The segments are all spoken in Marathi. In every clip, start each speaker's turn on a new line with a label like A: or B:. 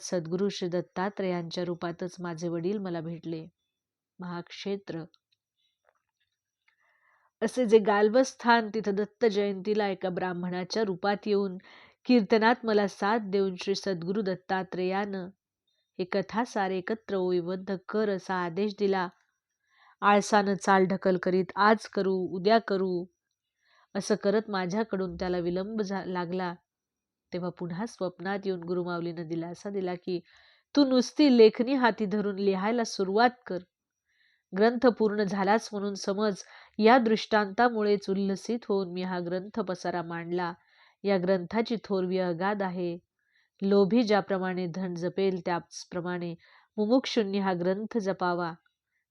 A: सद्गुरू श्री दत्तात्रयांच्या रूपातच माझे वडील मला भेटले. महाक्षेत्र. असे जे गाल्वस्थान तिथं दत्त जयंतीला एका ब्राह्मणाच्या रूपात येऊन कीर्तनात मला साथ देऊन श्री सद्गुरू दत्तात्रेयानं हे कथासार एकत्र ओईबद्ध कर असा आदेश दिला. आळसानं चाल ढकल करीत आज करू उद्या करू असं करत माझ्याकडून त्याला विलंब झा लागला. तेव्हा पुन्हा स्वप्नात येऊन गुरुमावलीनं दिलासा दिला की तू नुसती लेखणी हाती धरून लिहायला सुरुवात कर. ग्रंथ पूर्ण झालाच म्हणून समज या दृष्टांतामुळेच उल्लसित होऊन मी हा ग्रंथ पसारा मांडला. या ग्रंथाची थोरवी अगाध आहे. लोभी ज्याप्रमाणे धन जपेल त्याचप्रमाणे मुमुक्षुंनी हा ग्रंथ जपावा.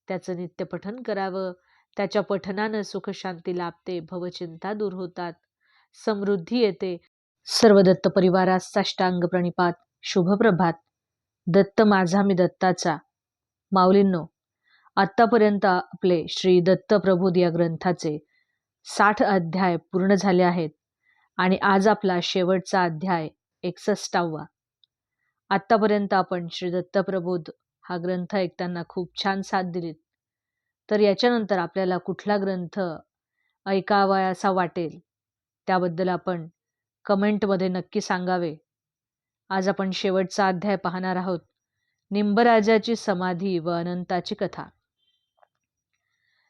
A: त्याचं नित्य पठन करावं. त्याच्या पठनानं सुखशांती लाभते. भवचिंता दूर होतात. समृद्धी येते. सर्व दत्त परिवारास साष्टांग प्रणिपात शुभप्रभात दत्त माझा मी दत्ताचा. माऊलींनो आत्तापर्यंत आपले श्री दत्त प्रबोध या ग्रंथाचे साठ अध्याय पूर्ण झाले आहेत आणि आज आपला शेवटचा अध्याय एकसष्टावा. आत्तापर्यंत आपण श्री दत्त प्रबोध हा ग्रंथ ऐकताना खूप छान साथ दिलीत. तर याच्यानंतर आपल्याला कुठला ग्रंथ ऐकावयासा वाटेल त्याबद्दल आपण कमेंटमध्ये नक्की सांगावे. आज आपण शेवटचा अध्याय पाहणार आहोत. निंबराजाची समाधी व अनंताची कथा.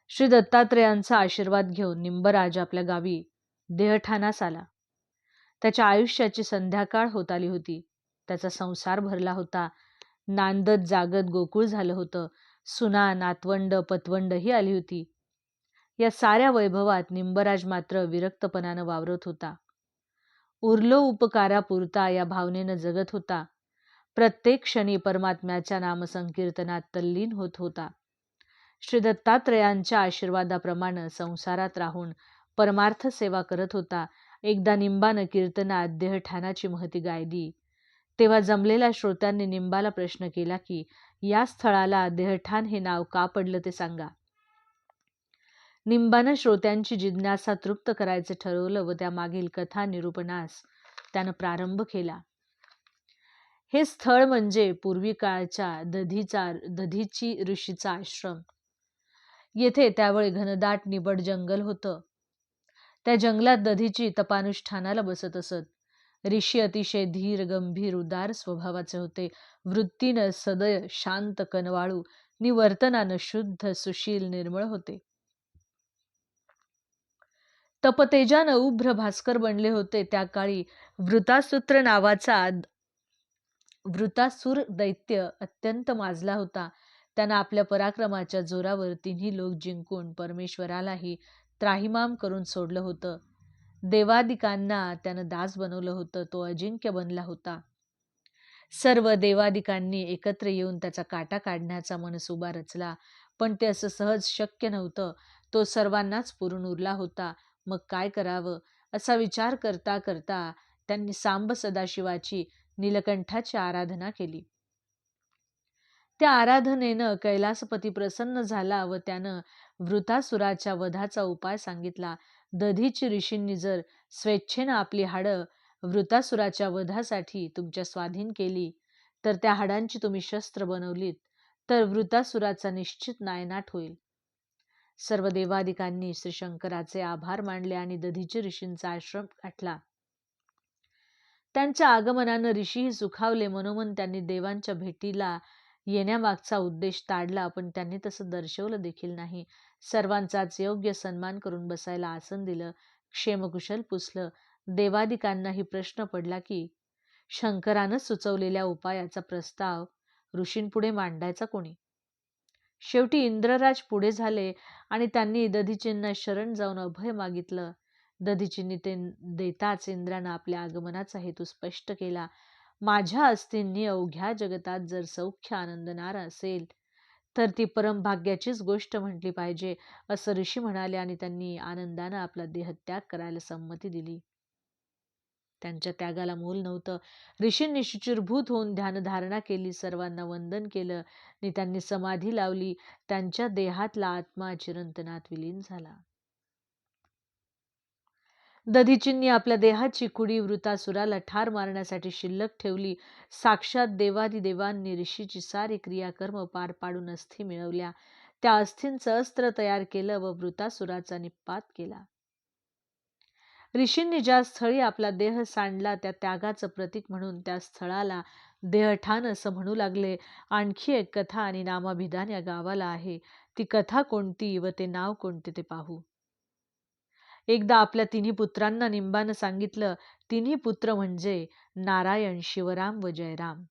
A: श्री दत्तात्रेयांचा आशीर्वाद घेऊन निंबराज आपल्या गावी देहठाणास आला. त्याच्या आयुष्याची संध्याकाळ होत आली होती. त्याचा संसार भरला होता. नांदत जागत गोकुळ झालं होतं. सुना नातवंड पतवंडही आली होती. या साऱ्या वैभवात निंबराज मात्र विरक्तपणानं वावरत होता. उरलो उपकारापुरता या भावनेनं जगत होता. प्रत्येक क्षणी परमात्म्याच्या नामसंकीर्तनात तल्लीन होत होता. श्री दत्तात्रयांच्या आशीर्वादाप्रमाणे संसारात राहून परमार्थ सेवा करत होता. एकदा निंबानं कीर्तनात देहठाणाची महती गायली. तेव्हा जमलेल्या श्रोत्यांनी निंबाला प्रश्न केला की या स्थळाला देहठाण हे नाव का पडलं ते सांगा. निंबानं श्रोत्यांची जिज्ञासा तृप्त करायचं ठरवलं व त्यामागील कथा निरूपणास त्यानं प्रारंभ केला. हे स्थळ म्हणजे पूर्वी काळच्या दधीचा दधीची ऋषीचा आश्रम. येथे त्यावेळी घनदाट निबड जंगल होतं. त्या जंगलात दधीची तपानुष्ठानाला बसत असत. ऋषी अतिशय धीर गंभीर उदार स्वभावाचे होते. वृत्तीनं सदय शांत कनवाळू निवर्तनानं शुद्ध सुशील निर्मळ होते. तपतेजानं उभ्र भास्कर बनले होते. त्या काळी वृतासूत्र नावाचा वृतासूर दैत्य अत्यंत माजला होता. त्यानं आपल्या पराक्रमाच्या जोरावर तिन्ही लोक जिंकून परमेश्वरालाही त्राहिमाम करून सोडलं होतं. देवादिकांना त्यानं दास बनवलं होतं. तो अजिंक्य बनला होता. सर्व देवादिकांनी एकत्र येऊन त्याचा काटा काढण्याचा मनसुबा रचला. पण ते असं सहज शक्य नव्हतं. तो सर्वांनाच पुरून उरला होता. मग काय करावं? असा विचार करता करता त्यांनी सांब सदाशिवाची नीलकंठाची आराधना केली. त्या आराधनेनं कैलासपती प्रसन्न झाला व त्यानं वृतासुराच्या वधाचा उपाय सांगितला. दधीची ऋषींनी जर स्वेच्छेनं आपली हाडं वृतासुराच्या वधासाठी तुमच्या स्वाधीन केली तर त्या हाडांची तुम्ही शस्त्र बनवलीत तर वृतासुराचा निश्चित नायनाट होईल. सर्व देवादिकांनी श्री शंकराचे आभार मानले आणि दधीची ऋषींचा आश्रम गाठला. त्यांच्या आगमनानं ऋषीही सुखावले मनोमन त्यांनी देवांच्या भेटीला येण्यामागचा उद्देश ताडला पण त्यांनी तसं दर्शवलं देखील नाही. सर्वांचाच योग्य सन्मान करून बसायला आसन दिलं. क्षेमकुशल पुसलं. देवादिकांनाही प्रश्न पडला की शंकरानं सुचवलेल्या उपायाचा प्रस्ताव ऋषींपुढे मांडायचा कोणी? शेवटी इंद्रराज पुढे झाले आणि त्यांनी दधीचींना शरण जाऊन अभय मागितलं. दधीचींनी ते देताच इंद्रानं आपल्या आगमनाचा हेतू स्पष्ट केला. माझ्या अस्तींनी अवघ्या जगतात जर सौख्य आनंदणार असेल तर ती परमभाग्याचीच गोष्ट म्हटली पाहिजे असं ऋषी म्हणाले आणि त्यांनी आनंदानं आपला देहत्याग करायला संमती दिली. त्यांच्या त्यागाला मूल नव्हतं. ऋषींनी शुचिरभूत होऊन ध्यानधारणा केली. सर्वांना वंदन केलं. आणि त्यांनी समाधी लावली. त्यांच्या देहातला आत्मा चिरंतनात विलीन झाला. दधीचींनी आपल्या देहाची कुडी वृतासुराला ठार मारण्यासाठी शिल्लक ठेवली. साक्षात देवादी देवांनी ऋषीची सारी क्रियाकर्म पार पाडून अस्थि मिळवल्या. त्या अस्थींचं अस्त्र तयार केलं व वृतासुराचा निपात केला. ऋषींनी ज्या स्थळी आपला देह सांडला त्या त्यागाचं प्रतीक म्हणून त्या स्थळाला देहठाण असं म्हणू लागले. आणखी एक कथा आणि नामाभिधान या गावाला आहे. ती कथा कोणती व ते नाव कोणते ते पाहू. एकदा आपल्या तिन्ही पुत्रांना निंबानं सांगितलं तिन्ही पुत्र म्हणजे नारायण शिवराम व जयराम.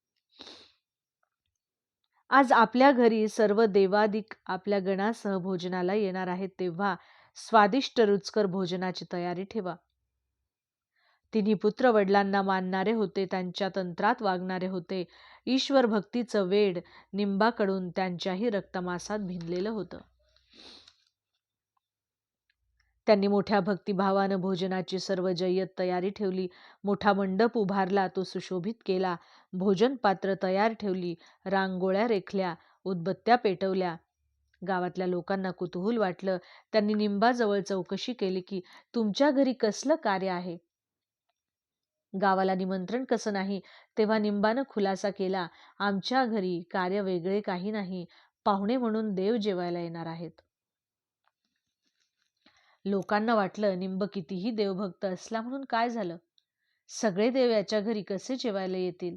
A: आज आपल्या घरी सर्व देवादिक आपल्या गणासह भोजनाला येणार आहेत तेव्हा स्वादिष्ट रुचकर भोजनाची तयारी ठेवा. तिन्ही पुत्र वडिलांना मानणारे होते त्यांच्या तंत्रात वागणारे होते. ईश्वर भक्तीचं वेड निंबाकडून त्यांच्याही रक्तमासात भिनलेलं होतं. त्यांनी मोठ्या भक्तिभावानं भोजनाची सर्व जय्यत तयारी ठेवली. मोठा मंडप उभारला तो सुशोभित केला. भोजन पात्र तयार ठेवली. रांगोळ्या रेखल्या उदबत्त्या पेटवल्या. गावातल्या लोकांना कुतूहल वाटलं. त्यांनी निंबाजवळ चौकशी केली की तुमच्या घरी कसलं कार्य आहे? गावाला निमंत्रण कसं नाही? तेव्हा निंबानं खुलासा केला आमच्या घरी कार्य वेगळे काही नाही पाहुणे म्हणून देव जेवायला येणार आहेत. लोकांना वाटलं निंब कितीही देवभक्त असला म्हणून काय झालं? सगळे देव याच्या घरी कसे जेवायला येतील?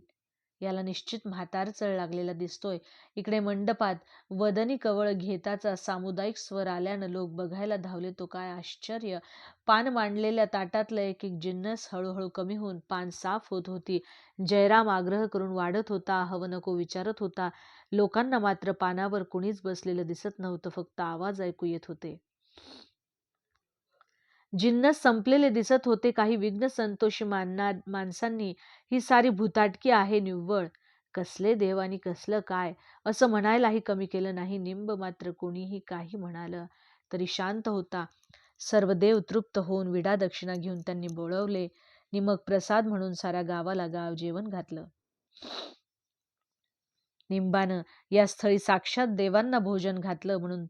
A: याला निश्चित म्हातार चळ लागलेला दिसतोय. इकडे मंडपात वदनी कवळ घेताचा सामुदायिक स्वर आल्यानं लोक बघायला धावले तो काय आश्चर्य. पान मांडलेल्या ताटातलं एक एक जिन्नस हळूहळू कमी होऊन पान साफ होत होती. जयराम आग्रह करून वाढत होता हवं नको विचारत होता. लोकांना मात्र पानावर कुणीच बसलेलं दिसत नव्हतं फक्त आवाज ऐकू येत होते. जिन्नस संपलेले दिसत होते काही विघ्न संतोषी मानणार माणसांनी ही सारी भूताटकी आहे निव्वळ. कसले देव आणि कसलं काय? असं म्हणायलाही कमी केलं नाही. निंब मात्र कोणीही काही म्हणालं तरी शांत होता. सर्व देव तृप्त होऊन विडा दक्षिणा घेऊन त्यांनी बोळवले निमक प्रसाद म्हणून साऱ्या गावाला गाव जेवण घातलं. निंबानं या स्थळी साक्षात देवांना भोजन घातलं म्हणून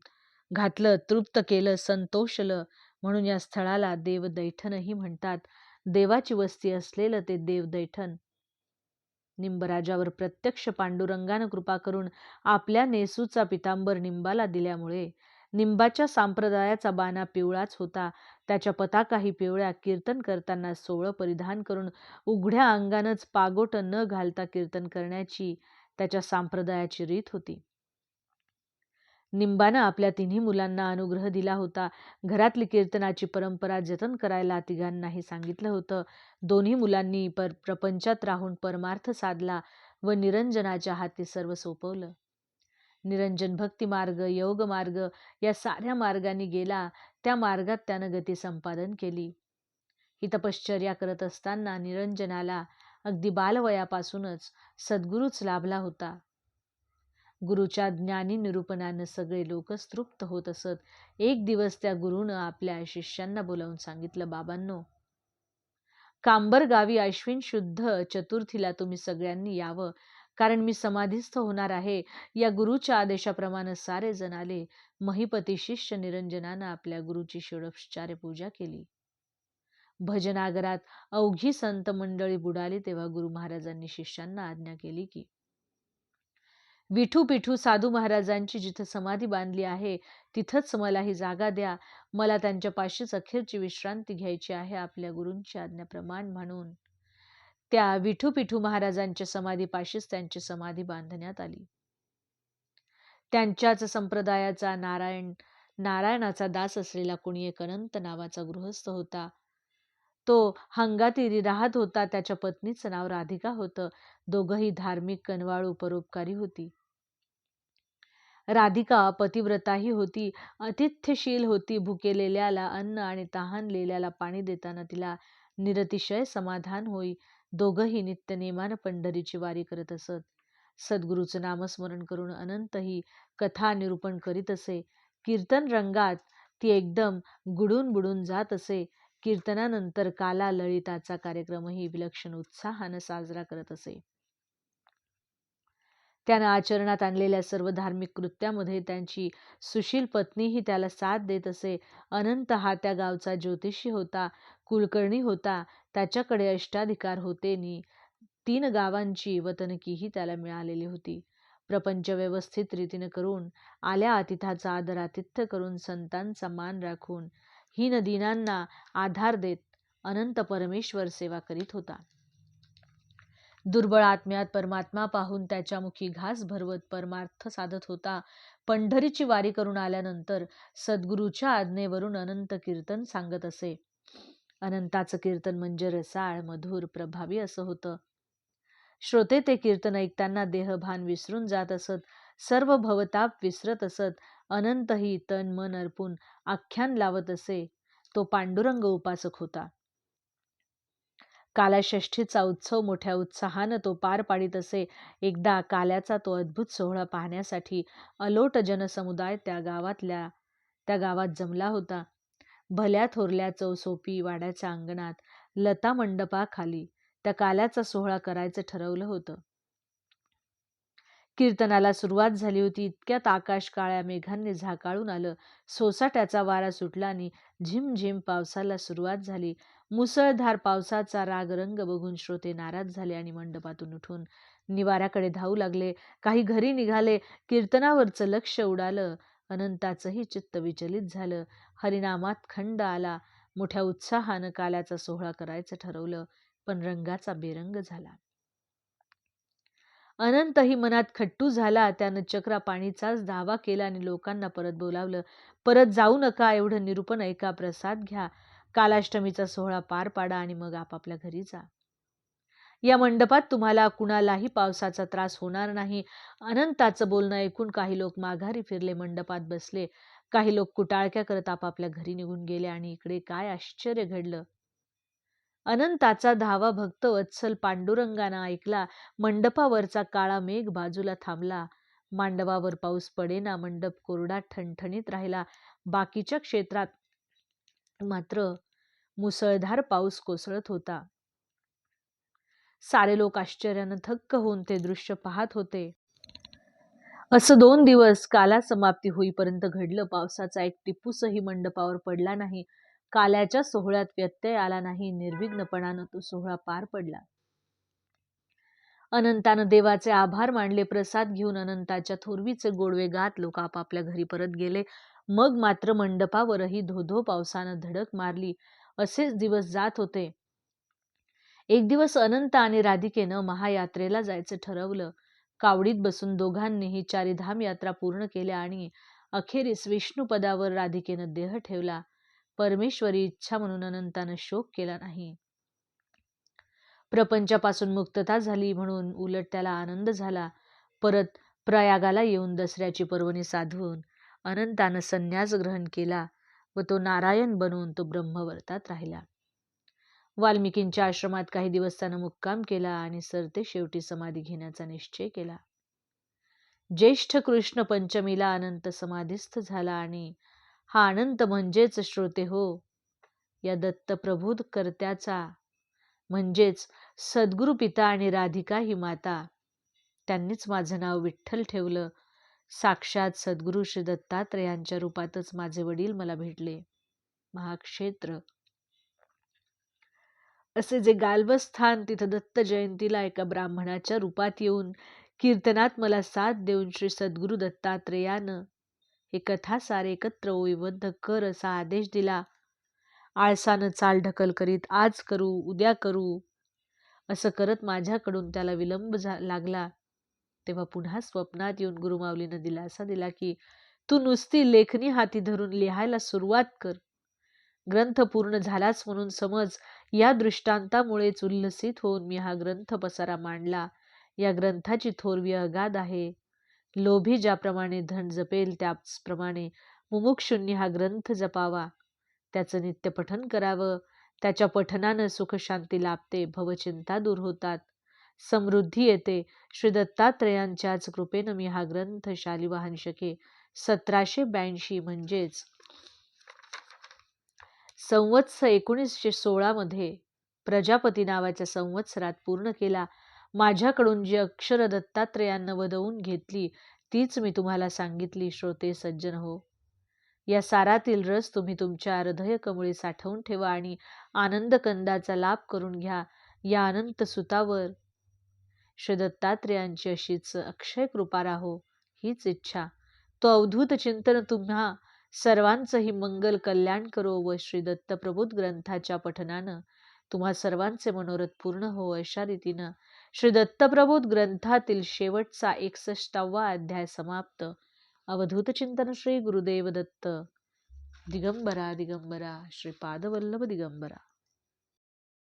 A: घातलं तृप्त केलं संतोषलं. म्हणून या स्थळाला देवदैठणही म्हणतात. देवाची वस्ती असलेलं ते देवदैठण. निंबराजावर प्रत्यक्ष पांडुरंगानं कृपा करून आपल्या नेसूचा पितांबर निंबाला दिल्यामुळे निंबाच्या संप्रदायाचा बाणा पिवळाच होता. त्याच्या पताकाही पिवळ्या. कीर्तन करताना सोळं परिधान करून उघड्या अंगानंच पागोट न घालता कीर्तन करण्याची त्याच्या संप्रदायाची रीत होती. निंबानं आपल्या तिन्ही मुलांना अनुग्रह दिला होता. घरातली कीर्तनाची परंपरा जतन करायला तिघांनाही सांगितलं होतं. दोन्ही मुलांनी पर प्रपंचात राहून परमार्थ साधला व निरंजनाच्या हाती सर्व सोपवलं. निरंजन भक्ती मार्ग योग मार्ग या साऱ्या मार्गाने गेला. त्या मार्गात त्यानं गती संपादन केली. ही तपश्चर्या करत असताना निरंजनाला अगदी बालवयापासूनच सद्गुरूच लाभला होता. गुरुच्या ज्ञानी निरूपणानं सगळे लोक तृप्त होत असत. एक दिवस त्या गुरुनं आपल्या शिष्यांना बोलावून सांगितलं बाबांनो कांबर गावी अश्विन शुद्ध चतुर्थीला तुम्ही सगळ्यांनी यावं. कारण मी समाधीस्थ होणार आहे. या गुरुच्या आदेशाप्रमाणे सारे जण आले. महिपती शिष्य निरंजनानं आपल्या गुरुची षोडोपचार्य पूजा केली. भजनागरात अवघी संत मंडळी बुडाली तेव्हा गुरु महाराजांनी शिष्यांना आज्ञा केली की विठू पिठू साधू महाराजांची जिथं समाधी बांधली आहे तिथंच मला ही जागा द्या. मला त्यांच्या पाशीच अखेरची विश्रांती घ्यायची आहे आपल्या गुरूंची आज्ञाप्रमाण म्हणून. त्या विठू पिठू महाराजांच्या समाधीपाशीच त्यांची समाधी बांधण्यात आली. त्यांच्याच संप्रदायाचा नारायण नारायणाचा दास असलेला कोणी एक अनंत नावाचा गृहस्थ होता. तो हंगातीरी राहत होता. त्याच्या पत्नीचं नाव राधिका होतं. दोघंही धार्मिक कनवाळू परोपकारी होती. राधिका पतिव्रताही होती. अतिथ्यशील होती. भुकेलेल्याला अन्न आणि तहानलेल्याला पाणी देताना तिला निरतिशय समाधान होई. दोघंही नित्यनेमानं पंढरीची वारी करत असत. सद्गुरूचं नामस्मरण करून अनंतही कथा निरूपण करीत असे. कीर्तन रंगात ती एकदम गुडून बुडून जात असे. कीर्तनानंतर काला ललिताचा कार्यक्रमही विलक्षण उत्साहानं साजरा करत असे. त्यानं आचरणात आणलेल्या सर्व धार्मिक कृत्यामध्ये त्यांची सुशील पत्नीही त्याला साथ देत असे. अनंत हा त्या गावचा ज्योतिषी होता कुलकर्णी होता त्याच्याकडे अष्टाधिकार होते नि तीन गावांची वतनकीही त्याला मिळालेली होती. प्रपंच व्यवस्थित रीतीने करून आल्या अतिथाचा आदरातिथ्य करून संतांचा मान राखून हीन दिनांना आधार देत अनंत परमेश्वर सेवा करीत होता. दुर्बळ आत्म्यात परमात्मा पाहून त्याच्या मुखी घास भरवत परमार्थ साधत होता. पंढरीची वारी करून आल्यानंतर सद्गुरूच्या आज्ञेवरून अनंत कीर्तन सांगत असे. अनंताचं कीर्तन म्हणजे रसाळ मधुर प्रभावी असं होतं. श्रोते ते कीर्तन ऐकताना देहभान विसरून जात असत. सर्व भवताप विसरत असत. अनंतही तन मन अर्पून आख्यान लावत असे. तो पांडुरंग उपासक होता. कालाषष्ठीचा उत्सव मोठ्या उत्साहानं तो पार पाडित असे. एकदा काल्याचा तो अद्भुत सोहळा पाहण्यासाठी अलोट जनसमुदाय त्या गावातल्या त्या गावात जमला होता. भल्या थोरल्या चौसोपी वाड्याच्या अंगणात लता मंडपाखाली त्या काल्याचा सोहळा करायचं ठरवलं होतं. कीर्तनाला सुरुवात झाली होती इतक्यात आकाश काळ्या मेघांनी झाकाळून आलं. सोसाट्याचा वारा सुटला आणि झिम पावसाला सुरुवात झाली. मुसळधार पावसाचा राग रंग बघून श्रोते नाराज झाले आणि मंडपातून उठून निवाऱ्याकडे धावू लागले. काही घरी निघाले. कीर्तनावरचं लक्ष उडालं. अनंताचंही चित्त विचलित झालं. हरिनामात खंड आला. मोठ्या उत्साहानं काल्याचा सोहळा करायचं ठरवलं. पण रंगाचा बेरंग झाला. अनंतही मनात खट्टू झाला. त्यानं चक्रा पाणीचाच धावा केला आणि लोकांना परत बोलावलं परत जाऊ नका एवढं निरूपण ऐका प्रसाद घ्या. कालाष्टमीचा सोहळा पार पाडा आणि मग आपापल्या घरी जा. या मंडपात तुम्हाला कुणालाही पावसाचा त्रास होणार नाही. अनंताचं बोलणं ऐकून काही लोक माघारी फिरले मंडपात बसले. काही लोक कुटाळक्या करत आपापल्या घरी निघून गेले आणि इकडे काय आश्चर्य घडलं? अनंताचा धावा भक्त वत्सल पांडुरंगानं ऐकला. मंडपावरचा काळा मेघ बाजूला थांबला. मांडवावर पाऊस पडेना मंडप कोरडा ठणठणीत राहिला. बाकीच्या क्षेत्रात मात्र मुसळधार पाऊस कोसळत होता. सारे लोक आश्चर्यानं थक्क होऊन ते दृश्य पाहत होते. असं दोन दिवस काला समाप्ती होईपर्यंत घडलं. पावसाचा एक टिपूसही मंडपावर पडला नाही. काल्याच्या सोहळ्यात व्यत्यय आला नाही. निर्विघ्नपणानं तो सोहळा पार पडला. अनंतानं देवाचे आभार मानले. प्रसाद घेऊन अनंताच्या थोरवीचे गोडवे गात लोक आपापल्या घरी परत गेले. मग मात्र मंडपावरही धोधो पावसानं धडक मारली. असेच दिवस जात होते. एक दिवस अनंत आणि राधिकेनं महायात्रेला जायचं ठरवलं. कावडीत बसून दोघांनीही चारिधाम यात्रा पूर्ण केल्या आणि अखेरीस विष्णुपदावर राधिकेनं देह ठेवला. परमेश्वरी इच्छा म्हणून अनंतानं शोक केला नाही. प्रपंचापासून मुक्तता झाली म्हणून उलट त्याला आनंद झाला. परत प्रयागाला येऊन दसऱ्याची पर्वणी साधून अनंतानं संन्यास ग्रहण केला व तो नारायण बनवून तो ब्रह्मवर्तात राहिला. वाल्मिकींच्या आश्रमात काही दिवस त्यानं मुक्काम केला आणि सरते शेवटी समाधी घेण्याचा निश्चय केला. ज्येष्ठ कृष्ण पंचमीला अनंत समाधीस्थ झाला आणि हा अनंत म्हणजेच श्रोते हो. या दत्त कर्त्याचा म्हणजेच सद्गुरु पिता आणि राधिका ही माता. त्यांनीच माझं नाव विठ्ठल ठेवलं. साक्षात सद्गुरु श्री दत्तात्रयांच्या रूपातच माझे वडील मला भेटले. महाक्षेत्र. असे जे गाल्वस्थान तिथं दत्त जयंतीला एका ब्राह्मणाच्या रूपात येऊन कीर्तनात मला साथ देऊन श्री सद्गुरू दत्तात्रेयानं हे कथासार एकत्र ओईबद्ध कर असा आदेश दिला. आळसानं चाल ढकल करीत आज करू उद्या करू. असं करत माझ्याकडून त्याला विलंब लागला. तेव्हा पुन्हा स्वप्नात येऊन गुरुमावलीनं दिलासा दिला की तू नुसती लेखणी हाती धरून लिहायला सुरुवात कर. ग्रंथ पूर्ण झालाच म्हणून समज या दृष्टांतामुळेच उल्लसित होऊन मी हा ग्रंथ पसारा मांडला. या ग्रंथाची थोरवी अगाध आहे. लोभी ज्याप्रमाणे धन जपेल त्याचप्रमाणे मुमुक्षुंनी हा ग्रंथ जपावा. त्याचं नित्य पठन करावं. त्याच्या पठनानं सुखशांती लाभते भवचिंता दूर होतात. समृद्धी येते. श्री दत्तात्रयांच्याच कृपेनं मी हा ग्रंथ शालिवाहन शके. सतराशे ब्याऐंशी म्हणजेच संवत्स एकोणीसशे सोळामध्ये प्रजापती नावाच्या संवत्सरात पूर्ण केला. माझ्याकडून जी अक्षर दत्तात्रेयांना वदवून घेतली तीच मी तुम्हाला सांगितली श्रोते सज्जन हो. या सारातील रस तुम्ही तुमच्या हृदय कमळी साठवून ठेवा आणि आनंद कंदाचा लाभ करून घ्या या अनंत सुतावर. श्री दत्तात्रेयांची अशीच अक्षय कृपा राहो हीच इच्छा. तो अवधूत चिंतन तुम्हा सर्वांचंही मंगल कल्याण करो व श्री दत्त प्रबोध ग्रंथाच्या पठनानं तुम्हा सर्वांचे मनोरथ पूर्ण हो अशा रीतीनं श्री दत्तप्रबोध ग्रंथातील शेवटचा एकसष्टावा अध्याय समाप्त. अवधूत चिंतन श्री गुरुदेव दत्त दिगंबरा. दिगंबरा श्रीपादवल्लभ दिगंबरा.